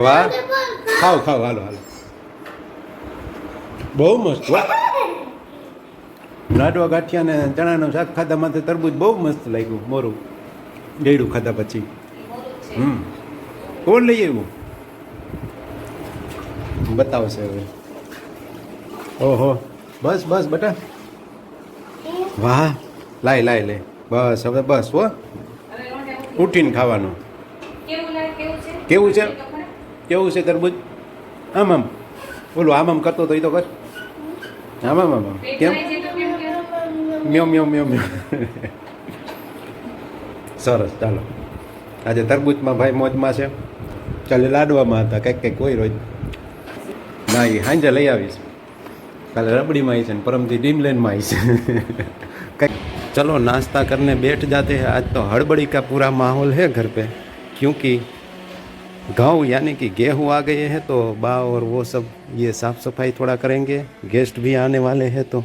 વાહ. ખાવ ખાઓ હાલો હાલો. બહુ મસ્ત વાહ. લાડવા ગાંઠિયા ને ચણાનું શાક ખાધા માથે તરબૂજ બહુ મસ્ત લાગ્યું મોરું. ગેડું ખાધા પછી. હમ. કોણ લઈ આવ્યું? બતાવશે હવે. ઓહો. બસ બસ બટા. વાહ. લાય લાય લે બસ હવે બસ હો. ઉઠીને ખાવાનું. કેવું છે? કેવું છે તરબૂજ આમ આમ. બોલો આમ આમ કરતો તો એ તો કર. આમ આમ આમ કેમ? મ્યો મ્યો મ્યો મ્યો. સરસ ચાલો. આજે તરબૂચમાં ભાઈ મોજમાં છે. ચાલે લાડવામાં હતા. કંઈક કંઈક કોઈ રોજ. ના એ સાંજે લઈ આવીશ. કાલે રબડીમાં આવી છે ને પરમથી ડીમલેન્ડમાં આવી છે કંઈક. ચલો નાસ્તા કરીને બેઠ જાતે. આજ તો હળબડી કા પૂરા માહોલ હે ઘર પે. ક્યુંકિ गाँव यानी कि गेहूँ आ गए हैं तो बा और वो सब ये साफ़ सफ़ाई थोड़ा करेंगे। गेस्ट भी आने वाले हैं तो।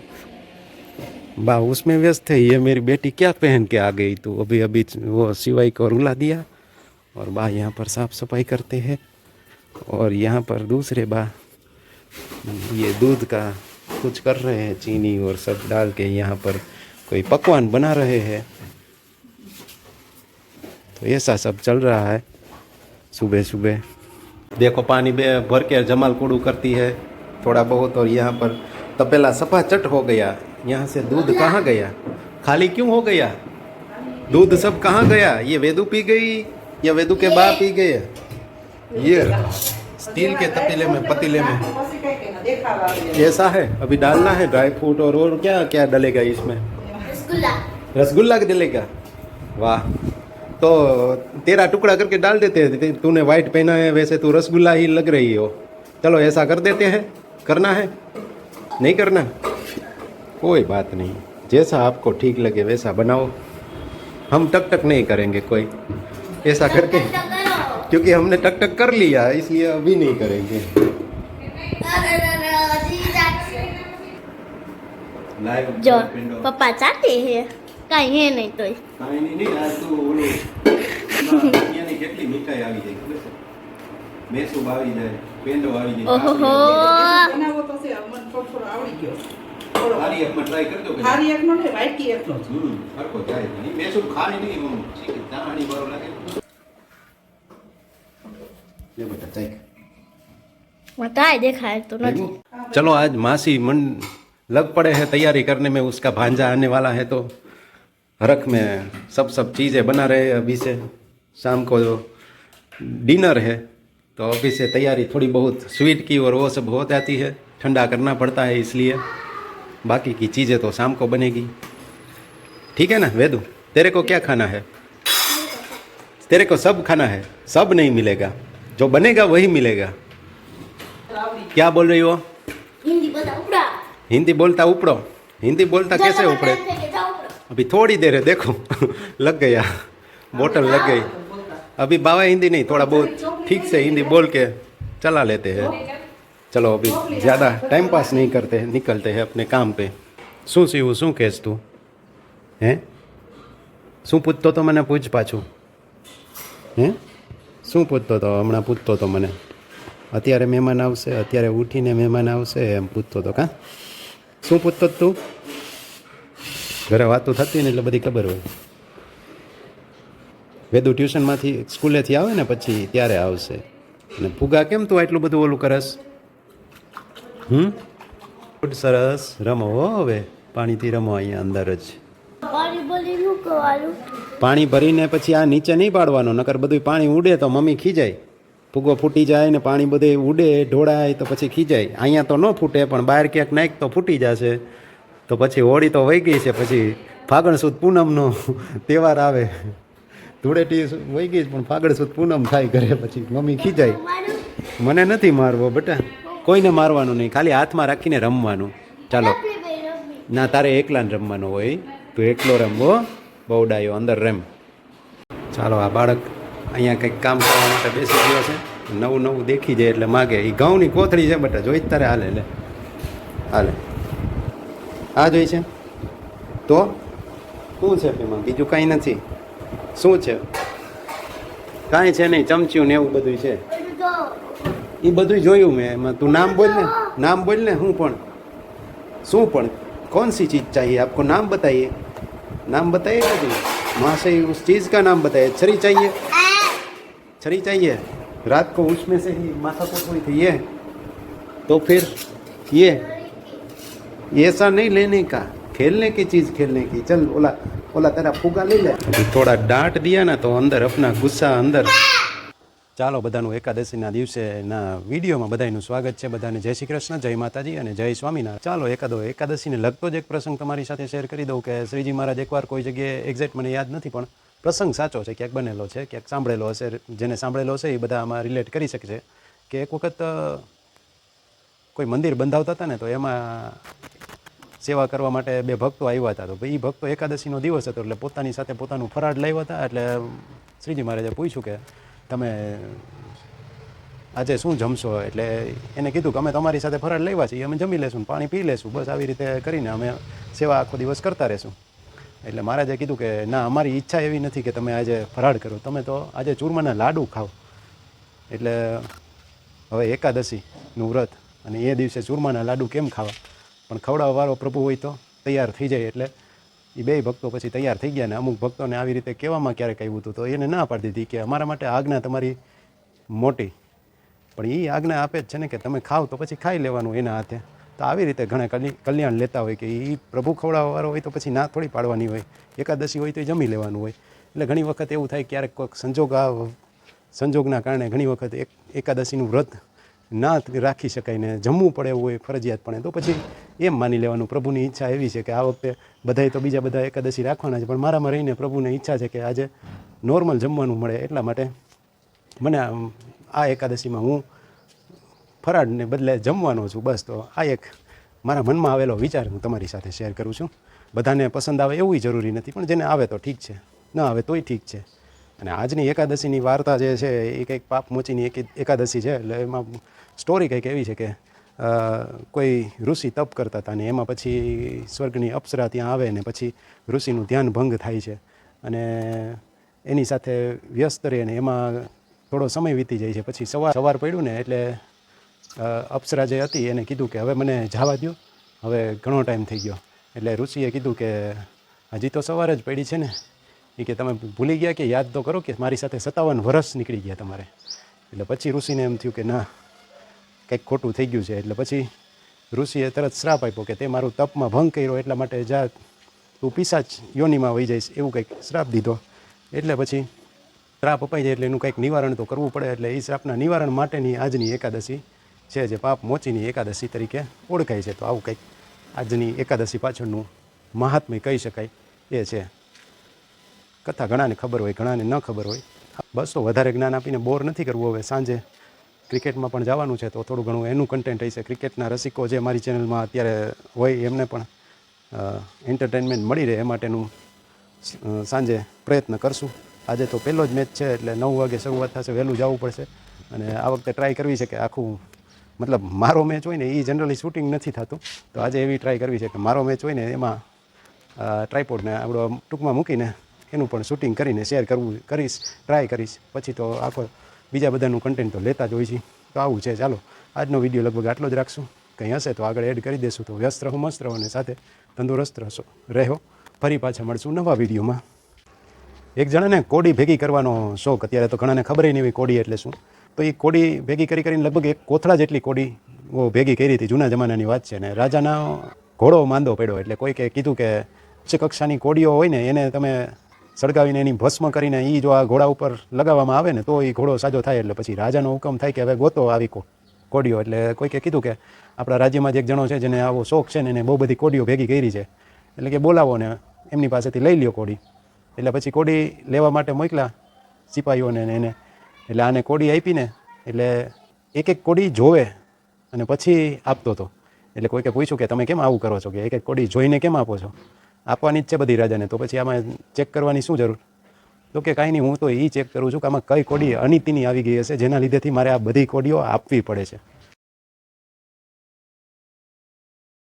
बा, उसमें व्यस्त है। ये मेरी बेटी क्या पहन के आ गई? तो अभी अभी वो सिवाई को रुला दिया और बा यहाँ पर साफ़ सफ़ाई करते हैं। और यहाँ पर दूसरे बा, ये दूध का कुछ कर रहे हैं, चीनी और सब डाल के यहाँ पर कोई पकवान बना रहे हैं। तो ऐसा सब चल रहा है। सुबह सुबह। देखो पानी भर के जमाल कूड़ू करती है थोड़ा बहुत और यहाँ पर तपेला सफ़ा चट हो गया। यहाँ से दूध कहाँ गया? खाली क्यों हो गया? दूध सब कहाँ गया? ये वेदू पी गई या वेदू के बाप पी गए? ये स्टील के तपेले में पतीले में। ऐसा है? अभी डालना है ड्राई फ्रूट और और क्या क्या डलेगा इसमें? रसगुल्ला। रसगुल्ला डलेगा? वाह। तो तेरा टुकड़ा करके डाल देते हैं। तूने वाइट पहना है वैसे तू रसगुल्ला ही लग रही हो। चलो ऐसा कर देते हैं। करना है? नहीं करना? कोई बात नहीं। जैसा आपको ठीक लगे वैसा बनाओ। हम टक टक नहीं करेंगे कोई। ऐसा करके। क्योंकि हमने टक टक कर लिया इसलिए अभी नहीं करेंगे। जो पापा चाहते हैं। કાંઈ હે નહીં તોય કાંઈ નહીં, નહીં, આ તો ઓલું, એમાં દુનિયાની કેટલી મીઠાઈ આવી જાય ખબર છે? મેસૂબ આવી જાય પેંડો આવી જાય ઓહોહો. કાકડી બનાવો તો છે અમને થોડો થોડો આવડી ગયો આવી જાય. સારી એકમાં try કરજો કે ખારી એકનો ને વાટકી એકનો જ હમ, હરખો જાય જ નહીં. મેસૂબ ખારી નહીં, આમ શીખી, ચામાડી વાળો લાગે. લે બેટા, ચાખ. મતાય દેખાય તો નથી चलो आज मासी मन लग पड़े हैं तैयारी करने में उसका भांजा आने वाला है तो रख में सब सब चीज़ें बना रहे अभी से। शाम को डिनर है तो अभी से तैयारी थोड़ी बहुत स्वीट की और वो सब हो जाती है। ठंडा करना पड़ता है इसलिए। बाकी की चीज़ें तो शाम को बनेगी। ठीक है ना वेदू? तेरे को क्या खाना है? तेरे को सब खाना है सब नहीं मिलेगा। जो बनेगा वही मिलेगा। क्या बोल रही हो? हिंदी बोलता हिंदी बोलता उपड़ो। हिंदी बोलता कैसे उपड़े? अभी थोड़ी देर है देखो लग गया बोतल लग गई अभी बाबा हिंदी नहीं थोड़ा बहुत ठीक से हिंदी बोल के चला लेते हैं चलो अभी ज़्यादा टाइम पास नहीं करते हैं निकलते हैं अपने काम पे શું સીવું શું કહેશ તું હે શું પૂછતો તો મને પૂછ પાછું હે શું પૂછતો તો હમણાં પૂછતો તો મને અત્યારે મહેમાન આવશે અત્યારે ઉઠીને મહેમાન આવશે એમ પૂછતો તો કાં શું પૂછતો તો તું ઘરે વાતો થતી ને એટલે બધી ખબર હોય. વેદુ ટ્યુશનમાંથી સ્કૂલેથી આવે ને પછી ત્યારે આવશે. અને ફુગા કેમ તું આટલું બધું ઓલું કરસ? હમ? સરસ. રમો હો હવે. પાણીથી રમો અહીંયા અંદર જ. પાણી બોલી શું કરવાનું? પાણી ભરીને પછી આ નીચે નહીં પાડવાનો નકર બધું પાણી ઉડે તો મમ્મી ખીજાય. ફૂગો ફૂટી જાય ને પાણી બધે ઉડે ઢોળાય તો પછી ખીજાય. અહીંયા તો ન ફૂટે પણ બહાર ક્યાંક નાખ તો ફૂટી જશે. તો પછી હોળી તો વહી ગઈ છે, પછી ફાગણ સુદ પૂનમનો તહેવાર આવે. ધૂળેટી વહી ગઈ પણ ફાગણ સુદ પૂનમ થાય ઘરે પછી. મમ્મી ખીજાય. મને નથી મારવો બેટા. કોઈને મારવાનું નહીં, ખાલી હાથમાં રાખીને રમવાનું. ચાલો. ના, તારે એકલાને રમવાનું હોય. તું એકલો રમવો બહુ ડાયો અંદર રમ. ચાલો, આ બાળક અહીંયા કંઈક કામ કરવા માટે બેસી ગયો છે. નવું નવું દેખી જાય એટલે માગે. એ ઘઉંની કોથળી છે બટા, જોઈ જ તારે હાલે, લે. હાલે. આ જોઈ છે તો શું છે એમાં બીજું કાંઈ નથી શું છે કાંઈ છે નહીં ચમચ્યું ને એવું બધું છે જો એ બધું જોયું મેં એમાં તું નામ બોલ ને નામ બોલ ને હું પણ શું પણ कौन सी चीज़ चाहिए आपको नाम बताइए नाम बताइए जी वहाँ से उस चीज़ का नाम बताइए छरी चाहिए छरी चाहिए रात को उसमें से ही माथा को हुई थी ये तो फिर ये ये ऐसा नहीं लेने का खेलने की चीज़ खेलने की चल ओला ओला तेरा फूगा ले ले थोड़ा डांट दिया ना तो अंदर अपना गुस्सा अंदर ચાલો બધાનું એકાદશીના દિવસેના વિડીયોમાં બધાનું સ્વાગત છે બધાને જય શ્રી કૃષ્ણ જય માતાજી અને જય સ્વામિનારાયણ ચાલો એકાદો એકાદશીને લગતો જ એક પ્રસંગ તમારી સાથે શેર કરી દઉં કે શ્રીજી મહારાજ એકવાર કોઈ જગ્યાએ એક્ઝેક્ટ મને યાદ નથી પણ પ્રસંગ સાચો છે ક્યાંક બનેલો છે ક્યાંક સાંભળેલો હશે જેને સાંભળેલો હશે એ બધા આમાં રિલેટ કરી શકે છે કે એક વખત અ, કોઈ મંદિર બંધાવતા હતા ને તો એમાં સેવા કરવા માટે બે ભક્તો આવ્યા હતા. તો એ ભક્તો એકાદશીનો દિવસ હતો એટલે પોતાની સાથે પોતાનું ફરાળ લાવ્યા હતા. એટલે શ્રીજી મહારાજે પૂછ્યું કે તમે આજે શું જમશો? એટલે એને કીધું કે અમે તમારી સાથે ફરાળ લેવા છીએ. અમે જમી લેશું, પાણી પી લેશું. બસ આવી રીતે કરીને અમે સેવા આખો દિવસ કરતા રહેશું. એટલે મહારાજે કીધું કે ના, અમારી ઈચ્છા એવી નથી કે તમે આજે ફરાળ કરો. તમે તો આજે ચૂરમાના લાડુ ખાઓ. એટલે હવે એકાદશીનું વ્રત અને એ દિવસે ચૂરમાના લાડુ કેમ ખાવા? પણ ખવડાવવાળો પ્રભુ હોય તો તૈયાર થઈ જાય એટલે એ બે ભક્તો પછી તૈયાર થઈ ગયા ને અમુક ભક્તોને આવી રીતે કહેવામાં ક્યારેક આવ્યું હતું તો એને ના પાડી દીધી કે અમારા માટે આજ્ઞા તમારી મોટી. પણ એ આજ્ઞા આપે જ છે ને કે તમે ખાવ તો પછી ખાઈ લેવાનું એના હાથે. તો આવી રીતે ઘણા કલ્ય- કલ્યાણ લેતા હોય કે એ પ્રભુ ખવડાવવાળો હોય તો પછી ના થોડી પાડવાની હોય. એકાદશી હોય તો જમી લેવાનું હોય. એટલે ઘણી વખત એવું થાય ક્યારેક કોઈક સંજોગ સંજોગના કારણે ઘણી વખત એક, એકાદશીનું વ્રત ના રાખી શકાય ને જમવું પડે એવું હોય ફરજિયાતપણે તો પછી એમ માની લેવાનું. પ્રભુની ઈચ્છા એવી છે કે આ વખતે બધાય તો બીજા બધા એકાદશી રાખવાના છે, પણ મારામાં રહીને પ્રભુને ઈચ્છા છે કે આજે નોર્મલ જમવાનું મળે એટલા માટે મને આ એકાદશીમાં હું ફરાળને બદલે જમવાનો છું, બસ. તો આ એક મારા મનમાં આવેલો વિચાર હું તમારી સાથે શેર કરું છું. બધાને પસંદ આવે એવું જરૂરી નથી, પણ જેને આવે તો ઠીક છે, ન આવે તોય ઠીક છે. અને આજની એકાદશીની વાર્તા જે છે, એ કંઈક પાપ મોચીની એક એકાદશી છે, એટલે એમાં સ્ટોરી કંઈક એવી છે કે કોઈ ઋષિ તપ કરતા હતા ને એમાં પછી સ્વર્ગની અપ્સરા ત્યાં આવે ને પછી ઋષિનું ધ્યાન ભંગ થાય છે. અને એની સાથે વ્યસ્ત રહે ને એમાં થોડો સમય વીતી જાય છે. પછી સવાર સવાર પડ્યું ને એટલે અપ્સરા જે હતી એને કીધું કે, હવે મને જવા દો હવે ઘણો ટાઈમ થઈ ગયો. એટલે ઋષિએ કીધું કે, હજી તો સવાર જ પડી છે ને. એ કે તમે ભૂલી ગયા કે યાદ તો કરો કે મારી સાથે સત્તાવન વર્ષ નીકળી ગયા તમારે. એટલે પછી ઋષિને એમ થયું કે ના, કંઈક ખોટું થઈ ગયું છે. એટલે પછી ઋષિએ તરત શ્રાપ આપ્યો કે તે મારું તપમાં ભંગ કર્યો એટલા માટે જા, તું પિશાચ યોનિમાં વહી જઈશ એવું કંઈક શ્રાપ દીધો. એટલે પછી શ્રાપ અપાઈ જાય એટલે એનું કંઈક નિવારણ તો કરવું પડે. એટલે એ શ્રાપના નિવારણ માટેની આજની એકાદશી છે જે પાપ મોચીની એકાદશી તરીકે ઓળખાય છે. તો આવું કંઈક આજની એકાદશી પાછળનું મહાત્મ્ય કહી શકાય એ છે. કથા ઘણાને ખબર હોય, ઘણાને ન ખબર હોય. બસ તો વધારે જ્ઞાન આપીને બોર નથી કરવું હવે. સાંજે ક્રિકેટમાં પણ જવાનું છે તો થોડું ઘણું એનું કન્ટેન્ટ હશે. ક્રિકેટના રસિકો જે મારી ચેનલમાં અત્યારે હોય એમને પણ એન્ટરટેનમેન્ટ મળી રહે એ માટેનું સાંજે પ્રયત્ન કરશું. આજે તો પહેલો જ મેચ છે એટલે નવ વાગે શરૂઆત થશે, વહેલું જવું પડશે. અને આ વખતે ટ્રાય કરવી છે કે આખું, મતલબ મારો મેચ હોય ને એ જનરલી શૂટિંગ નથી થતું. તો આજે એવી ટ્રાય કરવી છે કે મારો મેચ હોય ને એમાં ટ્રાયપોડને આપણો ટૂંકમાં મૂકીને એનું પણ શૂટિંગ કરીને શેર કરવું કરીશ ટ્રાય કરીશ. પછી તો આખો બીજા બધાનું કન્ટેન્ટ તો લેતા જ હોય છે. તો આવું છે, ચાલો. આજનો વીડિયો લગભગ આટલો જ રાખશું. કંઈ હશે તો આગળ એડ કરી દેશું. તો વ્યસ્ત રહો, મસ્ત રહો અને સાથે તંદુરસ્ત રહેશો રહો ફરી પાછા મળશું નવા વિડીયોમાં એક જણાને કોડી ભેગી કરવાનો શોખ. અત્યારે તો ઘણાને ખબર નહીં હોય કોડી એટલે શું? તો એ કોડી ભેગી કરી કરીને લગભગ એક કોથળા જેટલી કોડી ભેગી કરી હતી. જૂના જમાનાની વાત છે ને. રાજાનો ઘોડો માંદો પડ્યો. એટલે કોઈકે કીધું કે ઉચ્ચ કક્ષાની કોડીઓ હોય ને, એને તમે સળગાવીને એની ભસ્મ કરીને એ જો આ ઘોડા ઉપર લગાવવામાં આવે ને, તો એ ઘોડો સાજો થાય એટલે પછી રાજાનો હુકમ થાય કે હવે ગોતો આવી કો, કોડીઓ. એટલે કોઈકે કીધું કે આપણા રાજ્યમાં જ એક જણો છે જેને આવો શોખ છે ને એને બહુ બધી કોડીઓ ભેગી કરી છે. એટલે કે બોલાવો ને એમની પાસેથી લઈ લ્યો કોડી. એટલે પછી કોડી લેવા માટે મોકલા સિપાહીઓને એને. એટલે આને કોડી આપીને એટલે એક એક કોડી જોવે અને પછી આપતો હતો એટલે કોઈકે પૂછ્યું કે તમે કેમ આવું કરો છો? કે એક એક કોડી જોઈને કેમ આપો છો? આપવાની જ છે બધી રાજાને. તો પછી આમાં ચેક કરવાની શું જરૂર? તો કે કાંઈ નહીં, હું તો એ ચેક કરું છું કે આમાં કઈ કોડી અનિતિની આવી ગઈ હશે, જેના લીધેથી મારે આ બધી કોડીઓ આપવી પડે છે.